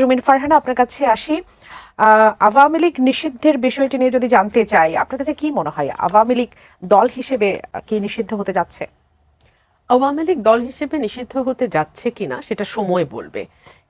রুমিন ফারহানা আপনার কাছে আসি। আওয়ামী লীগ নিষিদ্ধের বিষয়টি নিয়ে যদি জানতে চাই আপনার কাছে কি মনে হয়? আওয়ামী লীগ দল হিসেবে কি নিষিদ্ধ হতে যাচ্ছে? আওয়ামী লীগ দল হিসেবে নিষিদ্ধ হতে যাচ্ছে কিনা সেটা সময় বলবে।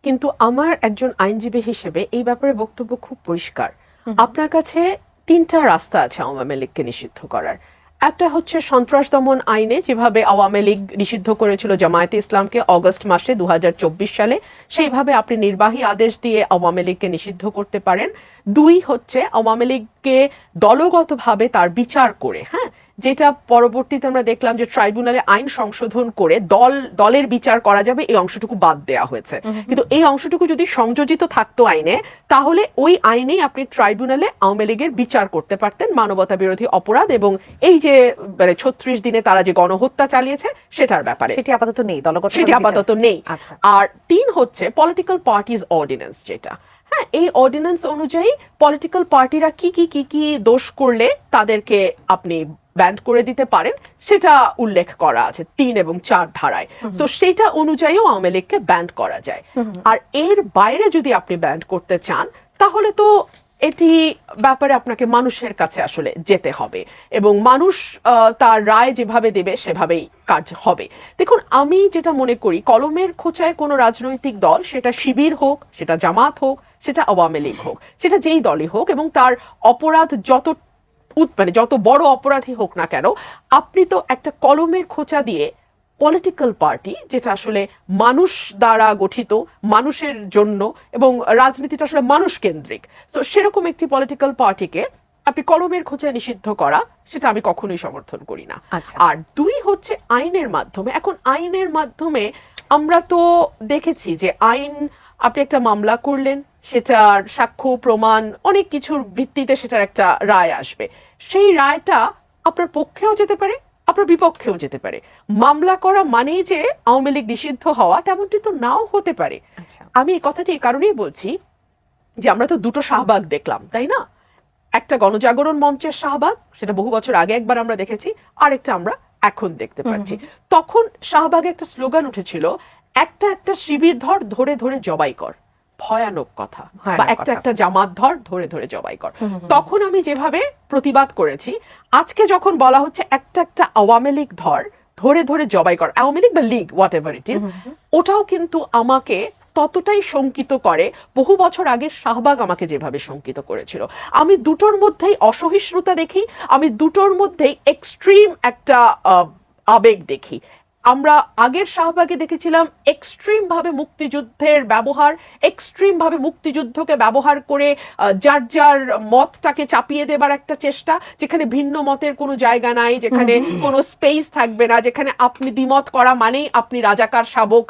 কিন্তু আমার একজন আইনজীবী হিসেবে এই ব্যাপারে বক্তব্য খুব পরিষ্কার। আপনার কাছে তিনটা রাস্তা আছে আওয়ামী লীগকে নিষিদ্ধ করার। একটা হচ্ছে সন্ত্রাস দমন আইনে যেভাবে আওয়ামী লীগ নিষিদ্ধ করেছিল জামায়াতে ইসলামকে অগস্ট মাসে দু হাজার চব্বিশ সালে, সেইভাবে আপনি নির্বাহী আদেশ দিয়ে আওয়ামী লীগকে নিষিদ্ধ করতে পারেন। দুই হচ্ছে আওয়ামী লীগকে দলগতভাবে তার বিচার করে হ্যাঁ? যেটা পরবর্তীতে আমরা দেখলাম যে ট্রাইব্যুনালে আইন সংশোধন করে দল দলের বিচার করা যাবে এই অংশটুকু বাদ দেওয়া হয়েছে। কিন্তু এই অংশটুকু যদি সংযোজিত থাকতো আইনে তাহলে ওই আইনেই আপনি ট্রাইব্যুনালে আওয়ামী লীগের বিচার করতে পারতেন মানবতা বিরোধী অপরাধ এবং এই যে মানে ছত্রিশ দিনে তারা যে গণহত্যা চালিয়েছে সেটার ব্যাপারে। সেটি আপাতত নেই দলগত সেটি আপাতত নেই। আচ্ছা। আর তিন হচ্ছে পলিটিক্যাল পার্টিজ অর্ডিন্যান্স যেটা। হ্যাঁ এই অর্ডিন্যান্স অনুযায়ী পলিটিক্যাল পার্টিরা কি কি কি কি দোষ করলে তাদেরকে আপনি ব্যান্ড করে দিতে পারেন সেটা উল্লেখ করা আছে তিন এবং চার ধারায়। তো সেটা অনুযায়ীও আওয়ামী লীগকে ব্যান্ড করা যায়। আর এর বাইরে যদি আপনি ব্যান্ড করতে চান তাহলে তো এটি ব্যাপারে আপনাকে মানুষের কাছে আসলে যেতে হবে এবং মানুষ আহ, তার রায় যেভাবে দেবে সেভাবেই কাজ হবে। দেখুন আমি যেটা মনে করি কলমের খোঁচায় কোনো রাজনৈতিক দল সেটা শিবির হোক সেটা জামাত হোক সেটা আওয়ামী লীগ হোক সেটা যেই দলই হোক এবং তার অপরাধ যত মানে যত বড় অপরাধী হোক না কেন আপনি তো একটা কলমের খোঁচা দিয়ে পলিটিক্যাল পার্টি যেটা আসলে মানুষ দ্বারা গঠিত মানুষের জন্য এবং রাজনীতিটা আসলে মানুষ কেন্দ্রিক। তো সেরকম একটি পলিটিক্যাল পার্টিকে আপনি কলমের খোঁচায় নিষিদ্ধ করা সেটা আমি কখনোই সমর্থন করি না। আচ্ছা। আর দুই হচ্ছে আইনের মাধ্যমে। এখন আইনের মাধ্যমে আমরা তো দেখেছি যে আইন আপনি একটা মামলা করলেন সেটার সাক্ষ্য প্রমাণ অনেক কিছুর ভিত্তিতে সেটার একটা রায় আসবে। সেই রায়টা আপনার পক্ষেও যেতে পারে আপনার বিপক্ষেও যেতে পারে। মামলা করা মানেই যে আওয়ামী লীগ নিষিদ্ধ হওয়া তেমনটি তো নাও হতে পারে। আচ্ছা। আমি এই কথাটি এই কারণেই বলছি যে আমরা তো দুটো শাহবাগ দেখলাম তাই না? একটা গণজাগরণ মঞ্চের শাহবাগ সেটা বহু বছর আগে একবার আমরা দেখেছি আরেকটা আমরা এখন দেখতে পাচ্ছি। তখন শাহবাগে একটা স্লোগান উঠেছিল একটা একটা শিবির ধর ধরে ধরে জবাই কর। ভয়ানক কথা বা একটা একটা জামাত ধর ধরে ধরে জবাই কর। তখন আমি যেভাবে প্রতিবাদ করেছি আজকে যখন বলা হচ্ছে একটা একটা আওয়ামী লীগ ধর ধরে ধরে জবাই কর আওয়ামী লীগ বা League whatever it is ওটাও কিন্তু আমাকে ততটাই শঙ্কিত করে বহু বছর আগে শাহবাগ আমাকে যেভাবে শঙ্কিত করেছিল। আমি দুটোর মধ্যেই অসহিষ্ণুতা দেখি আমি দুটোর মধ্যেই এক্সট্রিম একটা আবেগ দেখি। আমরা আগের শাহবাগে দেখেছিলাম এক্সট্রিম ভাবে মুক্তিযুদ্ধের ব্যবহার এক্সট্রিম ভাবে মুক্তিযুদ্ধকে ব্যবহার করে যার যার মতটাকে চাপিয়ে দেবার একটা চেষ্টা যেখানে ভিন্ন মতের কোনো জায়গা নাই যেখানে কোনো স্পেস থাকবে না যেখানে আপনি দ্বিমত করা মানেই আপনি রাজাকার শাবক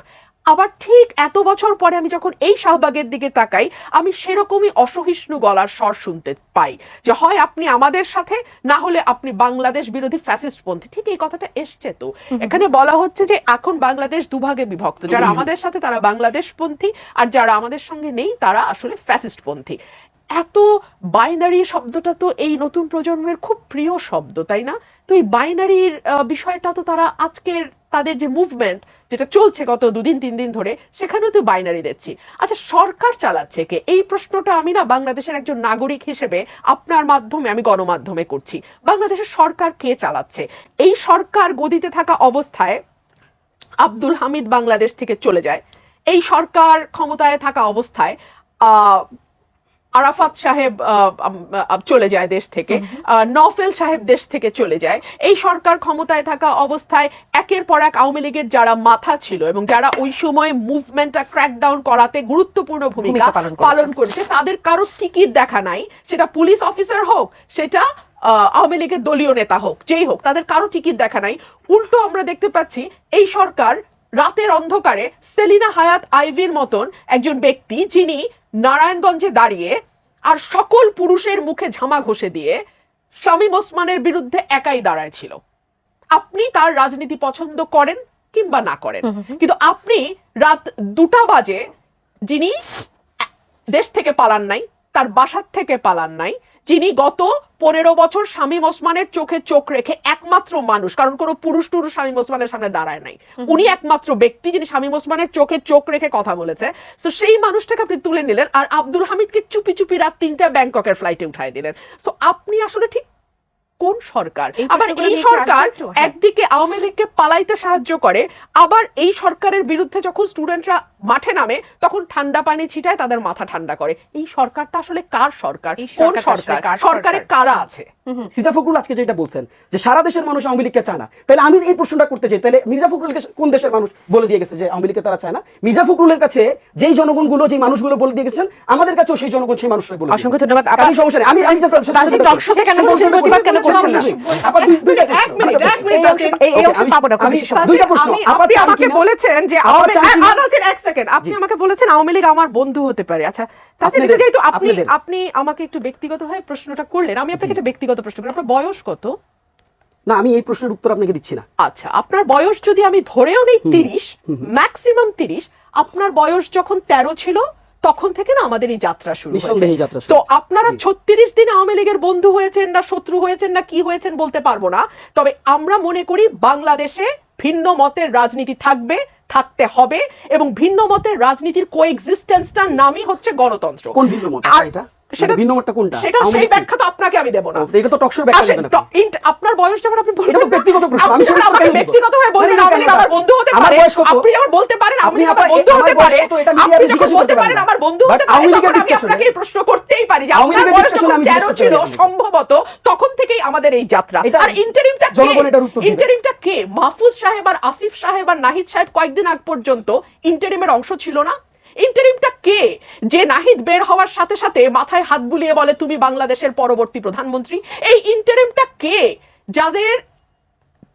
আবার ঠিক এত বছর পরে আমি যখন এই শাহবাগের দিকে তাকাই আমি সেরকমই অসহিষ্ণু গলার স্বর শুনতে পাই যে হয় আপনি আমাদের সাথে না হলে আপনি বাংলাদেশ বিরোধী ফ্যাসিস্ট পন্থী। ঠিক এই কথাটা এসছে তো। এখানে বলা হচ্ছে যে এখন বাংলাদেশ দুভাগে বিভক্ত। যারা আমাদের সাথে তারা বাংলাদেশ পন্থী আর যারা আমাদের সঙ্গে নেই তারা আসলে ফ্যাসিস্ট পন্থী। এত বাইনারি শব্দটা তো এই নতুন প্রজন্মের খুব প্রিয় শব্দ, তাই না? তো এই বাইনারির বিষয়টা তো তারা আজকের তাদের যে মুভমেন্ট যেটা চলছে গত দুদিন, তিন দিন ধরে, সেখানেও তো বাইনারি দেখছি। আচ্ছা সরকার চালাচ্ছে কে? এই প্রশ্নটা আমি না বাংলাদেশের একজন নাগরিক হিসেবে আপনার মাধ্যমে আমি গণমাধ্যমে করছি। বাংলাদেশের সরকার কে চালাচ্ছে? এই সরকার গদিতে থাকা অবস্থায় আব্দুল হামিদ বাংলাদেশ থেকে চলে যায়। এই সরকার ক্ষমতায় থাকা অবস্থায় আরাফাত সাহেব চলে যায় দেশ থেকে। নফেল সাহেব দেশ থেকে চলে যায়। এই সরকার ক্ষমতায় থাকা অবস্থায় একের পর এক আওয়ামী লীগের যারা মাথা ছিল এবং যারা ওই সময় মুভমেন্টটা ক্র্যাকডাউন করাতে গুরুত্বপূর্ণ ভূমিকা পালন করেছে। তাদের কারোর টিকিট দেখা নাই। সেটা পুলিশ অফিসার হোক সেটা আহ, আওয়ামী লীগের দলীয় নেতা হোক যেই হোক তাদের কারও টিকিট দেখা নাই। উল্টো আমরা দেখতে পাচ্ছি এই সরকার রাতের অন্ধকারে সেলিনা হায়াত আইভির মতন একজন ব্যক্তি যিনি নারায়ণগঞ্জে দাঁড়িয়ে আর সকল পুরুষের মুখে ঝামা ঘষে দিয়ে শামীম ওসমানের বিরুদ্ধে একাই দাঁড়ায় ছিল আপনি তার রাজনীতি পছন্দ করেন কিংবা না করেন। কিন্তু আপনি রাত দুটা বাজে যিনি দেশ থেকে পালান নাই তার বাসার থেকে পালান নাই যিনি গত পনেরো বছর শামীম ওসমানের চোখে চোখ রেখে একমাত্র মানুষ কারণ কোনো পুরুষ টুরু শামীম ওসমানের সামনে দাঁড়ায় নাই। উনি একমাত্র ব্যক্তি যিনি শামীম ওসমানের চোখে চোখ রেখে কথা বলেছে। তো সেই মানুষটাকে আপনি তুলে নিলেন আর আব্দুল হামিদকে চুপি চুপি রাত তিনটা ব্যাংককের ফ্লাইটে উঠাই দিলেন। তো আপনি আসলে ঠিক কোন সরকার? আবার এই সরকার হ্যাঁ। একদিকে আওয়ামী লীগকে পালাইতে সাহায্য করে আবার এই সরকারের বিরুদ্ধে যখন স্টুডেন্টরা মাঠে নামে তখন ঠান্ডা পানি ছিটায় তাদের মাথা ঠান্ডা করে। এই সরকারটা আসলে কার সরকার? কোন সরকার? সরকারে? কারা আছে? মির্জা ফখরুল আজকে যেটা বলছেন যে সারা দেশের মানুষ আওয়ামী লীগকে চায় না। তাহলে আমি এই প্রশ্নটা করতে চাই তাহলে মির্জা ফখরুলকে কোন দেশের মানুষ বলে দিয়ে গেছে যে আওয়ামী লীগকে তারা চায় না? মির্জা ফখরুলের কাছে যেই জনগণগুলো যেই মানুষগুলো বলে দিয়ে গেছেন আমাদের কাছেও সেই জনগণ সেই মানুষরাই বলে অসংখ্য ধন্যবাদ। আপা- কাজেই সমস্যা নেই। আমি আমি just আমাকে বলেছেন যে এক সেকেন্ড। আপনি আমাকে বলেছেন আওয়ামী লীগ আমার বন্ধু হতে পারে। আচ্ছা যেহেতু আপনি আপনি আমাকে একটু ব্যক্তিগতভাবে প্রশ্নটা করলেন আমি আপনাকে একটা ব্যক্তিগত প্রশ্ন করি। আপনার বয়স কত? না আমি এই প্রশ্নের উত্তর আপনাকে দিচ্ছি না। আচ্ছা আপনার বয়স যদি আমি ধরেও নেই তিরিশ ম্যাক্সিমাম তিরিশ আপনার বয়স যখন তেরো ছিল তখন থেকে না আমাদের এই যাত্রা শুরু শুরু তো আপনারা ছত্রিশ দিন আওয়ামী লীগের বন্ধু হয়েছেন না শত্রু হয়েছেন না কি হয়েছেন বলতে পারব না। তবে আমরা মনে করি বাংলাদেশে ভিন্ন মতের রাজনীতি থাকবে থাকতে হবে এবং ভিন্ন মতের রাজনীতির কোএক্সিস্টেন্সটার নামই হচ্ছে গণতন্ত্র। কোন ভিন্ন মত? এটা? সেটা মানে কোনটা? সেটা সেই ব্যাখ্যা তো আপনাকে আমি দেব না। এটা তো talk ব্যাখ্যা দেবেন আপনি। ট- ইন্ট- আপনার বয়স যেমন আপনি বললেন এটা ব্যক্তিগত প্রশ্ন, আমি সেটা যেমন আমাকে কেন বলব? না, বললেন না, আওয়ামী কেন লীগ আমার বন্ধু হতে পারে আপনি যেমন বলতে পারেন আপনি আপনি আমার বন্ধু হতে পারে আপনি যখন বলতে পারেন পারেন আমার বন্ধু হতে পারে তখন আমি আপনাকে প্রশ্ন করতেই পারি যে আপনার বয়স যখন আমি জিজ্ঞেস 13 করতে ছিল সম্ভবত তখন থেকেই আমাদের এই যাত্রা। আর। ইন্টারিমটা কে? মাহফুজ সাহেব আর আসিফ সাহেব আর নাহিদ সাহেব কয়েকদিন আগ পর্যন্ত ইন্টারিমের অংশ ছিল না? ইন্টারিমটা কে? যে নাহিদ বের হওয়ার সাথে সাথে মাথায় হাত বুলিয়ে বলে, তুমি বাংলাদেশের পরবর্তী প্রধানমন্ত্রী। এই ইন্টারিমটা কে? যাদের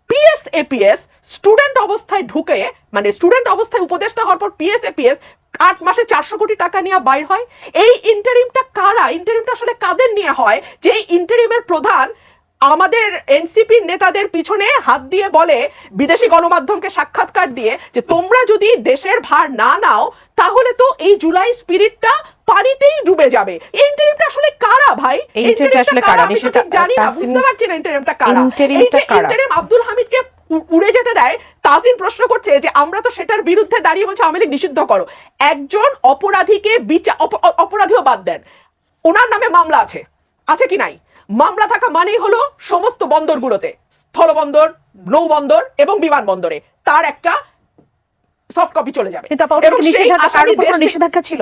পিএস এপিএস স্টুডেন্ট অবস্থায় ঢুকে মানে স্টুডেন্ট অবস্থায় উপদেষ্টা হওয়ার পর পিএস এপিএস আট মাসে চারশো কোটি টাকা নিয়ে বাইর হয়। এই ইন্টারিমটা কারা? ইন্টারিমটা আসলে কাদের নিয়ে হয়? যে ইন্টারিমের প্রধান আমাদের এনসিপির নেতাদের পিছনে হাত দিয়ে বলে বিদেশি গণমাধ্যমকে সাক্ষাৎকার দিয়ে যে তোমরা যদি দেশের ভার না নাও তাহলে তো এই জুলাই স্পিরিটটা পানিতেই ডুবে যাবে। ইন্টারিমটা আসলে কারা ভাই? Interimটা আসলে কারা? জানি না বুঝতে পারছি না ইন্টারিমটা কারা। interim আব্দুল হামিদকে উড়ে যেতে দেয় তাসিন প্রশ্ন করছে যে আমরা তো সেটার বিরুদ্ধে দাঁড়িয়ে বলছে আওয়ামী লীগ নিষিদ্ধ করো। একজন অপরাধীকে বিচার অপরাধীও বাদ দেন। ওনার নামে মামলা আছে। আছে কি নাই? মামলা থাকা মানেই হলো সমস্ত বন্দরগুলোতে স্থলবন্দর নৌবন্দর এবং বিমানবন্দরে। তার একটা সফট কপি চলে যাবে। নিষেধাজ্ঞা ছিল?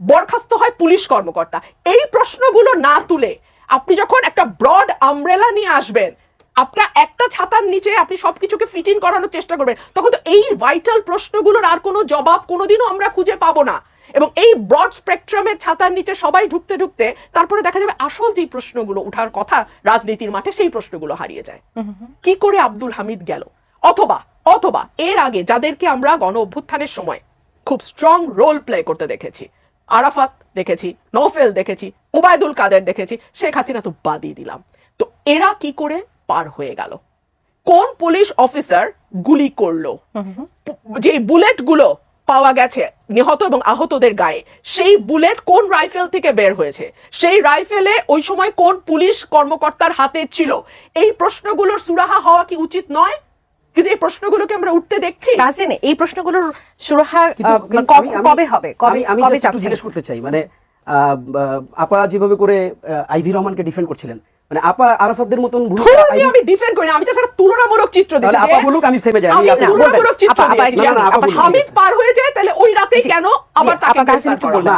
বরখাস্ত হয় পুলিশ কর্মকর্তা। এই প্রশ্নগুলো না তুলে আপনি যখন একটা ব্রড আমব্রেলা নিয়ে আসবেন আপনার একটা ছাতার নিচে আপনি সবকিছুকে ফিট ইন করানোর চেষ্টা করবেন তখন তো এই ভাইটাল প্রশ্নগুলোর আর কোনো জবাব কোনোদিনও আমরা খুঁজে পাবো না। এবং এই ব্রড স্পেকট্রামের ছাতার নিচে সবাই ঢুকতে ঢুকতে তারপরে দেখা যাবে আসল যে প্রশ্নগুলো উঠার কথা রাজনীতির মাঠে সেই প্রশ্নগুলো হারিয়ে যায়। কি করে আব্দুল হামিদ গেল? অথবা অথবা এর আগে যাদেরকে আমরা গণ অভ্যুত্থানের সময় খুব স্ট্রং রোল প্লে করতে দেখেছি আরাফাত দেখেছি নৌফেল দেখেছি ওবায়দুল কাদের দেখেছি শেখ হাসিনা তো বাদই দিলাম। তো এরা কি করে পার হয়ে গেল? কোন পুলিশ অফিসার গুলি করল? যে বুলেটগুলো পাওয়া গেছে নিহত এবং আহতদের গায়ে সেই বুলেট কোন রাইফেল থেকে বের হয়েছে? সেই রাইফেলে ওই সময় কোন পুলিশ কর্মকর্তার হাতে ছিল? এই প্রশ্নগুলোর সুরাহা হওয়া কি উচিত নয়? কিন্তু এই প্রশ্নগুলোকে আমরা উঠতে দেখছি। তাহসিন এই প্রশ্নগুলোর সুরাহা আহ, কিন্তু কব- হবে? কবে আমি একটু জিজ্ঞেস করতে চাই মানে আপা যেভাবে করে আহ, আইভি রহমানকে ডিফেন্ড করছিলেন মানে আপা আরাফাতদের মতন আইভি- আমি ডিফেন্ড করি না, আমি just একটা তুলনামূলক চিত্র তাহলে আপা বলুক আমি থেমে যাই আমি আপনি তুলনামূলক চিত্র আপা- আপা আপা হামিদ পার হয়ে যায় তাহলে ওই রাতেই কেন আবার তাকে আপা গ্রেফতার একটু করা